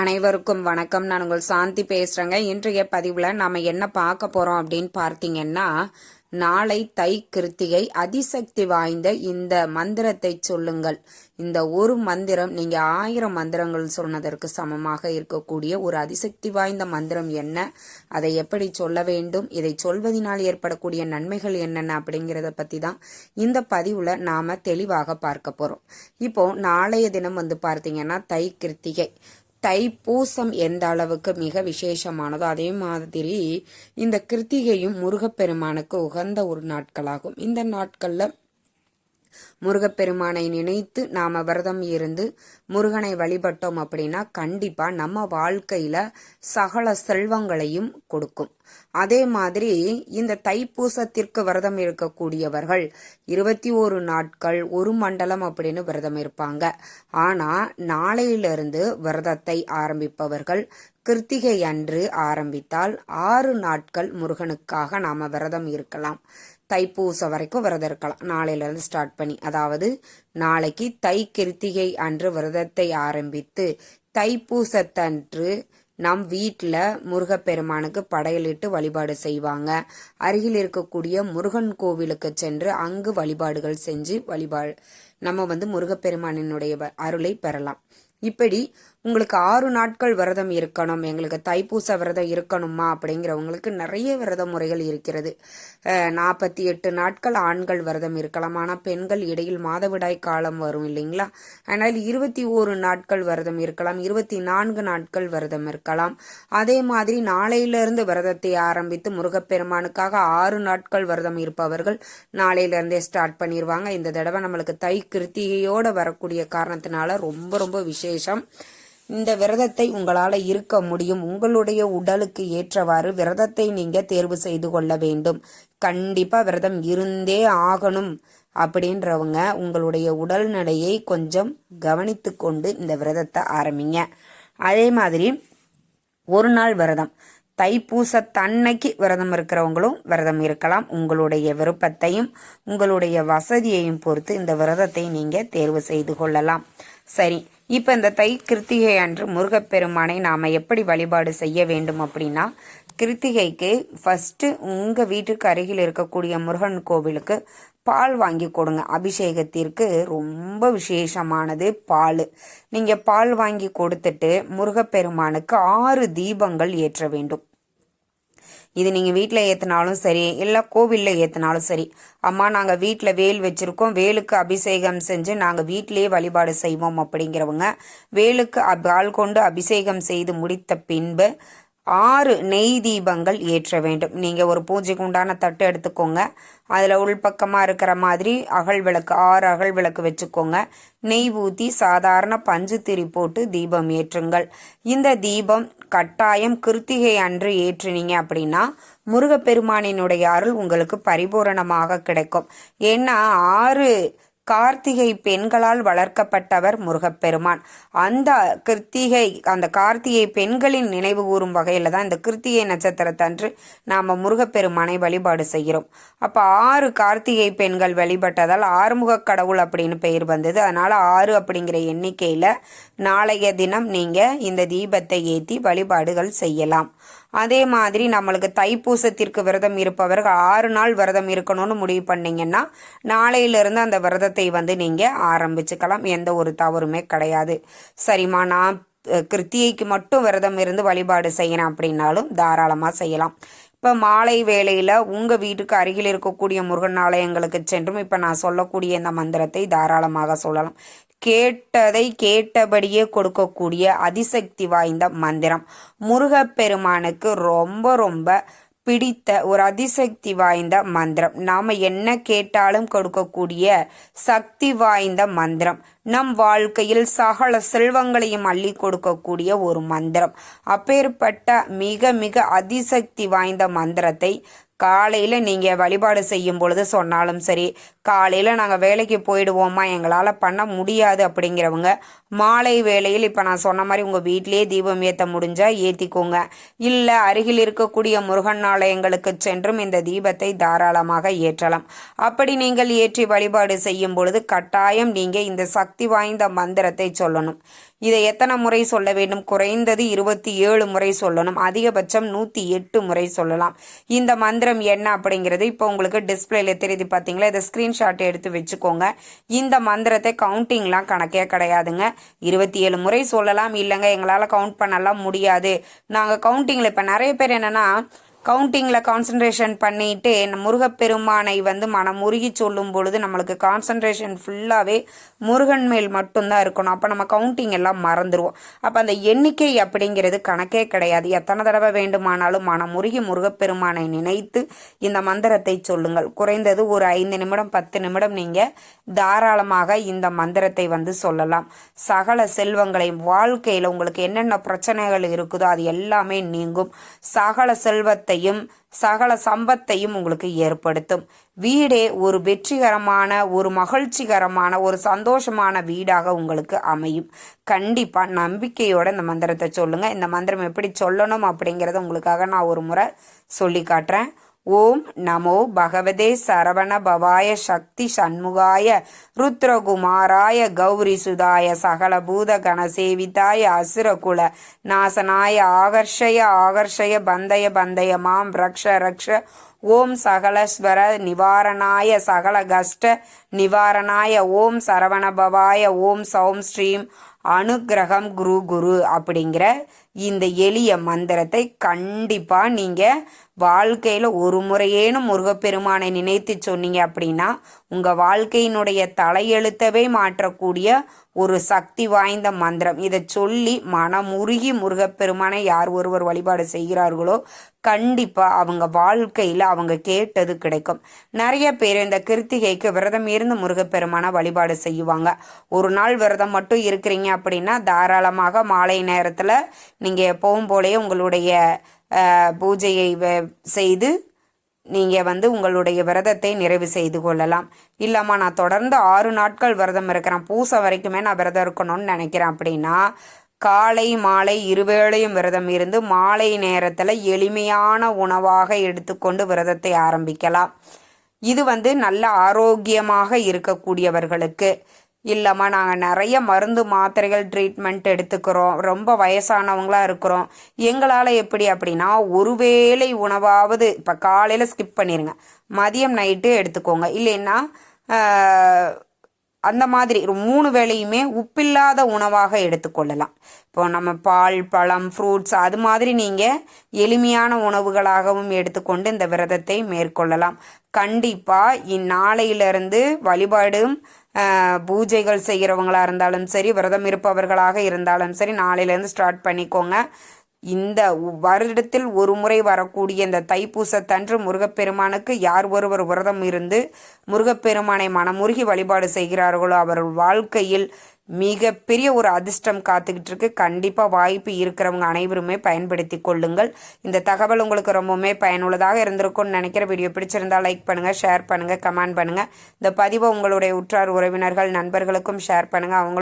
அனைவருக்கும் வணக்கம். நான் உங்கள் சாந்தி பேசுறேங்க. இன்றைய பதிவுல நாம என்ன பார்க்க போறோம் அப்படின்னு பார்த்தீங்கன்னா நாளை தை கிருத்திகை அதிசக்தி வாய்ந்த இந்த மந்திரத்தை சொல்லுங்கள். இந்த ஒரு மந்திரம் நீங்க ஆயிரம் மந்திரங்கள் சொன்னதற்கு சமமாக இருக்கக்கூடிய ஒரு அதிசக்தி வாய்ந்த மந்திரம் என்ன? அதை எப்படி சொல்ல வேண்டும்? இதை சொல்வதனால் ஏற்படக்கூடிய நன்மைகள் என்னென்ன அப்படிங்கிறத பத்தி தான் இந்த பதிவுல நாம தெளிவாக பார்க்க போறோம். இப்போ நாளைய தினம் வந்து பார்த்தீங்கன்னா தை கிருத்திகை. தைப்பூசம் எந்த அளவுக்கு மிக விசேஷமானதோ அதே மாதிரி இந்த கிருத்திகையும் முருகப்பெருமானுக்கு உகந்த ஒரு நாட்களாகும். இந்த நாட்களில் முருகப்பெருமானை நினைத்து நாம விரதம் இருந்து முருகனை வழிபட்டோம் அப்படின்னா கண்டிப்பா நம்ம வாழ்க்கையில சகல செல்வங்களையும் கொடுக்கும். அதே மாதிரி இந்த தைப்பூசத்திற்கு விரதம் இருக்கக்கூடியவர்கள் இருபத்தி ஒரு நாட்கள் ஒரு மண்டலம் அப்படின்னு விரதம் இருப்பாங்க. ஆனா நாளையிலிருந்து விரதத்தை ஆரம்பிப்பவர்கள் கிருத்திகை அன்று ஆரம்பித்தால் ஆறு நாட்கள் முருகனுக்காக நாம விரதம் இருக்கலாம். தைப்பூசம் வரைக்கும் விரதம் இருக்கலாம். நாளையிலிருந்து ஸ்டார்ட் பண்ணி அதாவது நாளைக்கு தை கிருத்திகை அன்று விரதத்தை ஆரம்பித்து தைப்பூசத்தன்று நம் வீட்டில் முருகப்பெருமானுக்கு படையலிட்டு வழிபாடு செய்வாங்க. அருகில் இருக்கக்கூடிய முருகன் கோவிலுக்கு சென்று அங்கு வழிபாடுகள் செஞ்சு வழிபாடு நம்ம வந்து முருகப்பெருமானினுடைய அருளை பெறலாம். இப்படி உங்களுக்கு ஆறு நாட்கள் விரதம் இருக்கணும் எங்களுக்கு தைப்பூச விரதம் இருக்கணுமா அப்படிங்கிறவங்களுக்கு நிறைய விரத முறைகள் இருக்கிறது. நாற்பத்தி எட்டு நாட்கள் ஆண்கள் விரதம் இருக்கலாம். ஆனால் பெண்கள் இடையில் மாதவிடாய் காலம் வரும் இல்லைங்களா? அதனால் இருபத்தி ஓரு நாட்கள் விரதம் இருக்கலாம் இருபத்தி நான்கு நாட்கள் விரதம் இருக்கலாம். அதே மாதிரி நாளையிலிருந்து விரதத்தை ஆரம்பித்து முருகப்பெருமானுக்காக ஆறு நாட்கள் விரதம் இருப்பவர்கள் நாளையிலிருந்தே ஸ்டார்ட் பண்ணிடுவாங்க இந்த தடவை நம்மளுக்கு தை கிருத்திகையோடு வரக்கூடிய காரணத்தினால ரொம்ப ரொம்ப விசேஷம். இந்த விரதத்தை உங்களால் இருக்க முடியும். உங்களுடைய உடலுக்கு ஏற்றவாறு விரதத்தை நீங்க தேர்வு செய்து கொள்ள வேண்டும். கண்டிப்பா விரதம் இருந்தே ஆகணும் அப்படின்றவங்க உங்களுடைய உடல்நிலையை கொஞ்சம் கவனித்து கொண்டு இந்த விரதத்தை ஆரம்பிங்க. அதே மாதிரி ஒரு நாள் விரதம். தைப்பூச தன்னைக்கு விரதம் இருக்கிறவங்களும் விரதம் இருக்கலாம். உங்களுடைய விருப்பத்தையும் உங்களுடைய வசதியையும் பொறுத்து இந்த விரதத்தை நீங்க தேர்வு செய்து கொள்ளலாம். சரி இப்போ இந்த தை கிருத்திகை அன்று முருகப்பெருமானை நாம் எப்படி வழிபாடு செய்ய வேண்டும் அப்படின்னா கிருத்திகைக்கு ஃபஸ்ட்டு உங்கள் வீட்டுக்கு அருகில் இருக்கக்கூடிய முருகன் கோவிலுக்கு பால் வாங்கி கொடுங்க. அபிஷேகத்திற்கு ரொம்ப விசேஷமானது பால். நீங்கள் பால் வாங்கி கொடுத்துட்டு முருகப்பெருமானுக்கு ஆறு தீபங்கள் ஏற்ற வேண்டும். இது நீங்கள் வீட்டில் ஏற்றினாலும் சரி இல்லை கோவிலில் ஏற்றினாலும் சரி அம்மா நாங்கள் வீட்டில் வேல் வச்சுருக்கோம் வேலுக்கு அபிஷேகம் செஞ்சு நாங்கள் வீட்டிலேயே வழிபாடு செய்வோம் அப்படிங்கிறவங்க வேலுக்கு பால் கொண்டு அபிஷேகம் செய்து முடித்த பின்பு ஆறு நெய் தீபங்கள் ஏற்ற வேண்டும். நீங்கள் ஒரு பூஜைக்கு உண்டான தட்டு எடுத்துக்கோங்க. அதில் உள்பக்கமாக இருக்கிற மாதிரி அகல் விளக்கு ஆறு அகல் விளக்கு வச்சுக்கோங்க. நெய் ஊற்றி சாதாரண பஞ்சு திரி போட்டு தீபம் ஏற்றுங்கள். இந்த தீபம் கட்டாயம் கிருத்திகை அன்று ஏற்றினீங்க அப்படின்னா முருகப்பெருமானினுடைய அருள் உங்களுக்கு பரிபூரணமாக கிடைக்கும். ஏன்னா ஆறு கார்த்திகை பெண்களால் வளர்க்கப்பட்டவர் முருகப்பெருமான். அந்த கிருத்திகை அந்த கார்த்திகை பெண்களின் நினைவு கூறும் வகையில் தான் இந்த கிருத்திகை நட்சத்திரத்தன்று நாம் முருகப்பெருமானை வழிபாடு செய்கிறோம். அப்போ ஆறு கார்த்திகை பெண்கள் வழிபட்டதால் ஆறுமுக கடவுள் அப்படின்னு பெயர் வந்தது. அதனால் ஆறு அப்படிங்கிற எண்ணிக்கையில் நாளைய தினம் நீங்கள் இந்த தீபத்தை ஏற்றி வழிபாடுகள் செய்யலாம். அதே மாதிரி நம்மளுக்கு தைப்பூசத்திற்கு விரதம் இருப்பவர்கள் ஆறு நாள் விரதம் இருக்கணும்னு முடிவு பண்ணிங்கன்னா நாளையிலிருந்து அந்த விரதத்தை வந்து நீங்கள் ஆரம்பிச்சுக்கலாம். எந்த ஒரு தவறுமே கிடையாது. சரிம்மா நான் கிருத்தியைக்கு மட்டும் விரதம் இருந்து வழிபாடு செய்யணும் அப்படின்னாலும் தாராளமாக செய்யலாம். இப்போ மாலை வேளையில் உங்கள் வீட்டுக்கு அருகில் இருக்கக்கூடிய முருகன் ஆலயங்களுக்கு சென்றும் இப்போ நான் சொல்லக்கூடிய இந்த மந்திரத்தை தாராளமாக சொல்லலாம். கேட்டதை கேட்டபடியே கொடுக்கக்கூடிய அதிசக்தி வாய்ந்த மந்திரம். முருகப்பெருமானுக்கு ரொம்ப ரொம்ப பிடித்த ஒரு அதிசக்தி வாய்ந்த மந்திரம். நாம என்ன கேட்டாலும் கொடுக்கக்கூடிய சக்தி வாய்ந்த மந்திரம். நம் வாழ்க்கையில் சகல செல்வங்களையும் அள்ளி கொடுக்கக்கூடிய ஒரு மந்திரம். அப்பேற்பட்ட மிக மிக அதிசக்தி வாய்ந்த மந்திரத்தை காலையில் நீங்கள் வழிபாடு செய்யும் பொழுது சொன்னாலும் சரி காலையில் நாங்கள் வேலைக்கு போயிடுவோமா எங்களால் பண்ண முடியாது அப்படிங்கிறவங்க மாலை வேளையில் இப்போ நான் சொன்ன மாதிரி உங்கள் வீட்டிலேயே தீபம் ஏற்ற முடிஞ்சால் ஏற்றிக்கோங்க இல்லை அருகில் இருக்கக்கூடிய முருகன் ஆலயங்களுக்கு சென்றும் இந்த தீபத்தை தாராளமாக ஏற்றலாம். அப்படி நீங்கள் ஏற்றி வழிபாடு செய்யும் பொழுது கட்டாயம் நீங்கள் இந்த சக்தி வாய்ந்த மந்திரத்தை சொல்லணும். இதை எத்தனை முறை சொல்ல வேண்டும்? குறைந்தது இருபத்தி ஏழு முறை சொல்லணும். அதிகபட்சம் நூற்றி எட்டு முறை சொல்லலாம். இந்த மந்திரம் என்ன அப்படிங்கிறது இப்போ உங்களுக்கு டிஸ்பிளேல தெரியுது பார்த்தீங்களா இதை ஸ்க்ரீன்ஷாட் எடுத்து வச்சுக்கோங்க. இந்த மந்திரத்தை கவுண்டிங்லாம் கணக்கே கிடையாதுங்க. இருபத்தி ஏழு முறை சொல்லலாம். இல்லைங்க எங்களால் கவுண்ட் பண்ணலாம் முடியாது. நாங்கள் கவுண்டிங்கில் இப்போ நிறைய பேர் என்னென்னா கவுண்டிங்கில் கான்சன்ட்ரேஷன் பண்ணிட்டு இந்த முருகப்பெருமானை வந்து மனமுருகி சொல்லும் பொழுது நம்மளுக்கு கான்சன்ட்ரேஷன் ஃபுல்லாகவே முருகன் மேல் மட்டும்தான் இருக்கணும். அப்போ நம்ம கவுண்டிங் எல்லாம் மறந்துடுவோம் அப்போ அந்த எண்ணிக்கை அப்படிங்கிறது கணக்கே கிடையாது. எத்தனை தடவை வேண்டுமானாலும் மனமுருகி முருகப்பெருமானை நினைத்து இந்த மந்திரத்தை சொல்லுங்கள். குறைந்தது ஒரு ஐந்து நிமிடம் பத்து நிமிடம் நீங்கள் தாராளமாக இந்த மந்திரத்தை வந்து சொல்லலாம். சகல செல்வங்களையும் வாழ்க்கையில் உங்களுக்கு என்னென்ன பிரச்சனைகள் இருக்குதோ அது எல்லாமே நீங்கும். சகல செல்வத்தை செல்வத்தையும் சகல சம்பத்தையும் உங்களுக்கு ஏற்படுத்தும். வீடே ஒரு வெற்றிகரமான ஒரு மகிழ்ச்சிகரமான ஒரு சந்தோஷமான வீடாக உங்களுக்கு அமையும். கண்டிப்பா நம்பிக்கையோட இந்த மந்திரத்தை சொல்லுங்க. இந்த மந்திரம் எப்படி சொல்லணும் அப்படிங்கறத உங்களுக்காக நான் ஒரு முறை சொல்லி காட்டுறேன். ஓம் நமோ பகவதே சரவண பவாய சக்தி சண்முகாய ருத்ரகுமாராய கௌரி சுதாய சகல பூத கணசேவிதாய அசுரகுல நாசனாய ஆகர்ஷய ஆகர்ஷய பந்தய பந்தய மாம் ரக்ஷ ரக்ஷ. ஓம் சகலஸ்வர நிவாரணாய சகல கஷ்ட நிவாரணாய ஓம் சரவணபவாய ஓம் சௌம் ஸ்ரீம் அனுகிரகம் குரு குரு அப்படிங்கிற இந்த எளிய மந்திரத்தை கண்டிப்பாக நீங்கள் வாழ்க்கையில் ஒரு முறையேனும் முருகப்பெருமானை நினைத்து சொன்னீங்க அப்படின்னா உங்கள் வாழ்க்கையினுடைய தலையெழுத்தவே மாற்றக்கூடிய ஒரு சக்தி வாய்ந்த மந்திரம். இதை சொல்லி மனமுருகி முருகப்பெருமானை யார் ஒருவர் வழிபாடு செய்கிறார்களோ கண்டிப்பாக அவங்க வாழ்க்கையில் அவங்க கேட்டது கிடைக்கும். நிறைய பேர் இந்த கிருத்திகைக்கு விரதம் இருந்து முருகப்பெருமானை வழிபாடு செய்வாங்க. ஒரு நாள் விரதம் மட்டும் இருக்கிறீங்க அப்படின்னா தாராளமாக மாலை நேரத்தில் நீங்கள் எப்பவும் போலயே உங்களுடைய பூஜையை செய்து நீங்கள் வந்து உங்களுடைய விரதத்தை நிறைவு செய்து கொள்ளலாம். இல்லைம்மா நான் தொடர்ந்து ஆறு நாட்கள் விரதம் இருக்கிறேன். பூசை வரைக்குமே நான் விரதம் இருக்கணும்னு நினைக்கிறேன். அப்படின்னா காலை மாலை இருவேளையும் விரதம் இருந்து மாலை நேரத்தில் எளிமையான உணவாக எடுத்துக்கொண்டு விரதத்தை ஆரம்பிக்கலாம். இது வந்து நல்ல ஆரோக்கியமாக இருக்கக்கூடியவர்களுக்கு இல்லைம்மா நாங்கள் நிறைய மருந்து மாத்திரைகள் ட்ரீட்மெண்ட் எடுத்துக்கிறோம். ரொம்ப வயசானவங்களாக இருக்கிறோம். எங்களால் எப்படி அப்படின்னா ஒருவேளை உணவாவது இப்போ காலையில் ஸ்கிப் பண்ணிடுங்க மதியம் நைட்டு எடுத்துக்கோங்க. இல்லைன்னா அந்த மாதிரி மூணு வேளையுமே உப்பில்லாத உணவாக எடுத்துக்கொள்ளலாம். இப்போ நம்ம பால் பழம் ஃப்ரூட்ஸ் அது மாதிரி நீங்கள் எளிமையான உணவுகளாகவும் எடுத்துக்கொண்டு இந்த விரதத்தை மேற்கொள்ளலாம். கண்டிப்பாக இந்நாளையிலிருந்து வழிபாடும் பூஜைகள் செய்கிறவங்களா இருந்தாலும் சரி விரதம் இருப்பவர்களாக இருந்தாலும் சரி நாளையிலேருந்து ஸ்டார்ட் பண்ணிக்கோங்க. இந்த வருடத்தில் ஒரு முறை வரக்கூடிய இந்த தைப்பூசத்தன்று முருகப்பெருமானுக்கு யார் ஒருவர் விரதம் இருந்து முருகப்பெருமானை மனமுருகி வழிபாடு செய்கிறார்களோ அவர் வாழ்க்கையில் மிகப்பெரிய ஒரு அதிர்ஷ்டம் காத்துக்கிட்டு இருக்கு கண்டிப்பாக வாய்ப்பு இருக்கிறவங்க அனைவருமே பயன்படுத்தி கொள்ளுங்கள். இந்த தகவல் உங்களுக்கு ரொம்பவுமே பயனுள்ளதாக இருந்திருக்கும்னு நினைக்கிற வீடியோ பிடிச்சிருந்தா லைக் பண்ணுங்கள் ஷேர் பண்ணுங்கள் கமெண்ட் பண்ணுங்கள் இந்த பதிவை உங்களுடைய உற்றார் உறவினர்கள் நண்பர்களுக்கும் ஷேர் பண்ணுங்கள் அவங்க